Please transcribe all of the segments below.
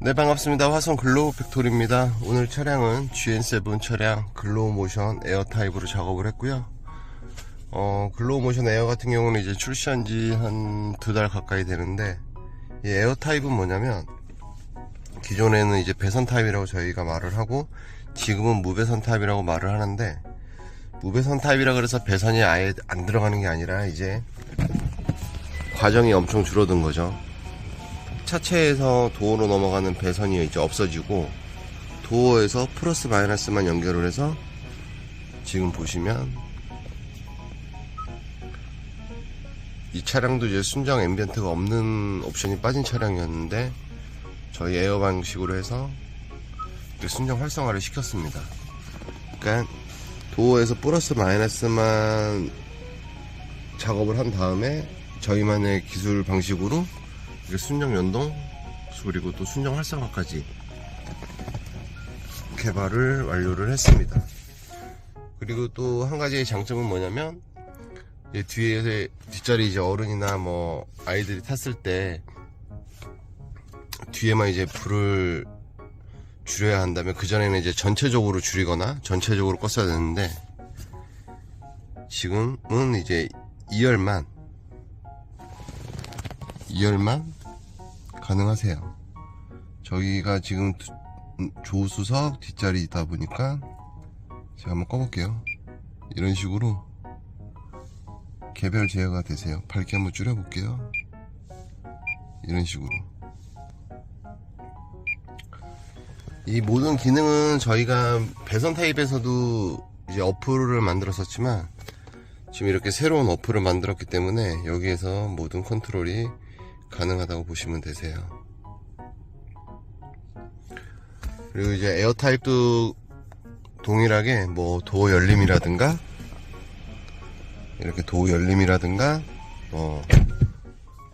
네 반갑습니다. 화성 글로우 팩토리입니다. 오늘 차량은 GN7 차량 글로우 모션 에어 타입으로 작업을 했고요. 어 글로우 모션 에어 같은 경우는 이제 출시한 지 한 두 달 가까이 되는데 이 에어 타입은 뭐냐면 기존에는 이제 배선 타입이라고 저희가 말을 하고 지금은 무배선 타입이라고 말을 하는데 무배선 타입이라 그래서 배선이 아예 안 들어가는 게 아니라 이제 과정이 엄청 줄어든 거죠 차체에서 도어로 넘어가는 배선이 이제 없어지고 도어에서 플러스 마이너스만 연결을 해서 지금 보시면 이 차량도 이제 순정 앰비언트가 없는 옵션이 빠진 차량이었는데 저희 에어 방식으로 해서 순정 활성화를 시켰습니다. 그러니까 도어에서 플러스 마이너스만 작업을 한 다음에 저희만의 기술 방식으로 순정 연동 그리고 또 순정 활성화까지 개발을 완료를 했습니다. 그리고 또 한 가지의 장점은 뭐냐면 뒤에 뒷자리 이제 어른이나 뭐 아이들이 탔을 때 뒤에만 이제 불을 줄여야 한다면 그 전에는 이제 전체적으로 줄이거나 전체적으로 껐어야 되는데 지금은 이제 2열만 2열만 가능하세요. 저기가 지금 두- 음, 조수석 뒷자리이다 보니까 제가 한번 꺼볼게요. 이런 식으로 개별 제어가 되세요. 밝기 한번 줄여볼게요. 이런 식으로. 이 모든 기능은 저희가 배선 타입에서도 이제 어플을 만들었었지만 지금 이렇게 새로운 어플을 만들었기 때문에 여기에서 모든 컨트롤이 가능하다고 보시면 되세요. 그리고 이제 에어 타입도 동일하게 뭐 도어 열림이라든가 이렇게 도어 열림이라든가 뭐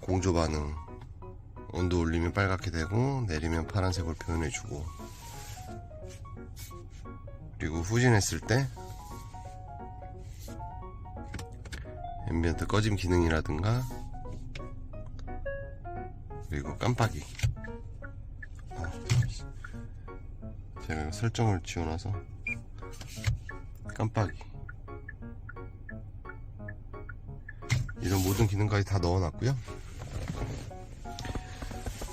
공조 반응 온도 올리면 빨갛게 되고 내리면 파란색으로 표현해주고 그리고 후진했을 때 앰비언트 꺼짐 기능이라든가 그리고 깜빡이. 아, 제가 설정을 지워놔서 깜빡이. 이런 모든 기능까지 다 넣어놨고요.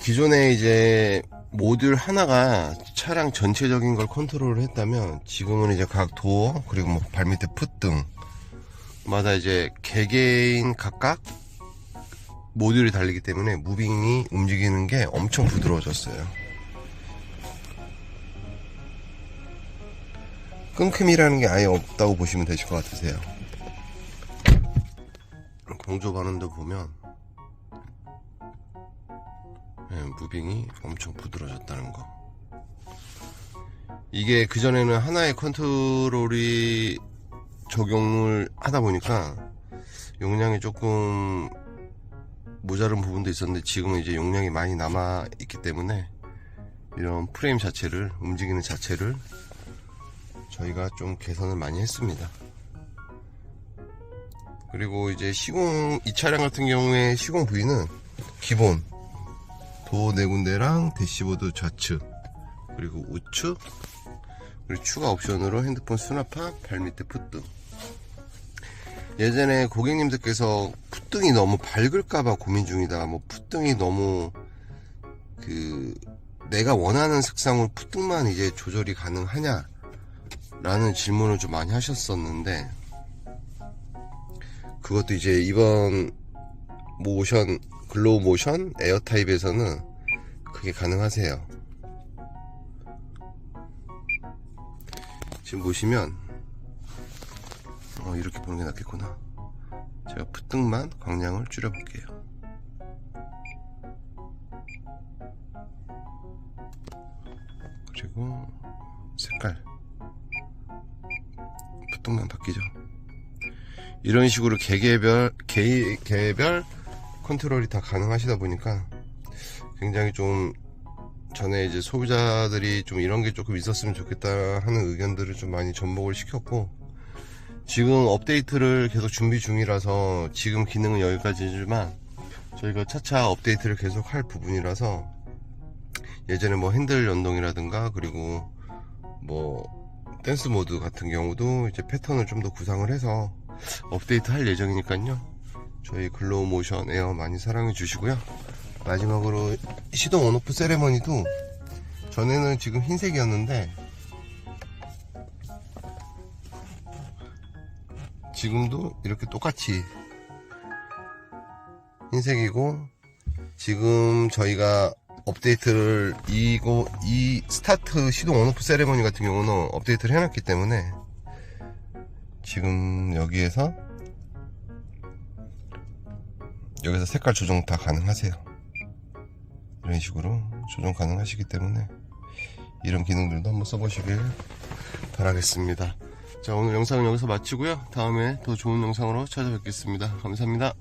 기존에 이제 모듈 하나가 차량 전체적인 걸 컨트롤을 했다면 지금은 이제 각 도어 그리고 뭐 발밑에 풋등 마다 이제 개개인 각각 모듈이 달리기 때문에 무빙이 움직이는 게 엄청 부드러워졌어요. 끈큼이라는 게 아예 없다고 보시면 되실 것 같으세요. 공조 반응도 보면 예, 무빙이 엄청 부드러워졌다는 거. 이게 그전에는 하나의 컨트롤이 적용을 하다 보니까 용량이 조금 모자른 부분도 있었는데 지금은 이제 용량이 많이 남아 있기 때문에 이런 프레임 자체를 움직이는 자체를 저희가 좀 개선을 많이 했습니다. 그리고 이제 시공 이 차량 같은 경우에 시공 부위는 기본 도어 네 군데랑 대시보드 좌측 그리고 우측 그리고 추가 옵션으로 핸드폰 수납화 발밑에 풋등 예전에 고객님들께서 풋등이 너무 밝을까봐 고민 중이다. 뭐 풋등이 너무 그 내가 원하는 색상으로 풋등만 이제 조절이 가능하냐? 라는 질문을 좀 많이 하셨었는데 그것도 이제 이번 모션 글로우 모션 에어 타입에서는 그게 가능하세요. 지금 보시면 어, 이렇게 보는 게 낫겠구나. 제가 풋등만 광량을 줄여볼게요. 그리고 색깔 풋등만 바뀌죠. 이런 식으로 개개별 개, 개별 컨트롤이 다 가능하시다 보니까 굉장히 좀 전에 이제 소비자들이 좀 이런 게 조금 있었으면 좋겠다 하는 의견들을 좀 많이 접목을 시켰고 지금 업데이트를 계속 준비 중이라서 지금 기능은 여기까지지만 저희가 차차 업데이트를 계속 할 부분이라서 예전에 뭐 핸들 연동이라든가 그리고 뭐 댄스 모드 같은 경우도 이제 패턴을 좀 더 구상을 해서 업데이트 할 예정이니까요. 저희 글로우 모션 에어 많이 사랑해 주시고요. 마지막으로 시동 온오프 세레머니도 전에는 지금 흰색이었는데 지금도 이렇게 똑같이 흰색이고 지금 저희가 업데이트를 이거 이 스타트 시동 온오프 세레머니 같은 경우는 업데이트를 해놨기 때문에 지금 여기에서 여기서 색깔 조정 다 가능하세요. 이런 식으로 조정 가능하시기 때문에 이런 기능들도 한번 써보시길 바라겠습니다 자 오늘 영상은 여기서 마치고요. 다음에 더 좋은 영상으로 찾아뵙겠습니다. 감사합니다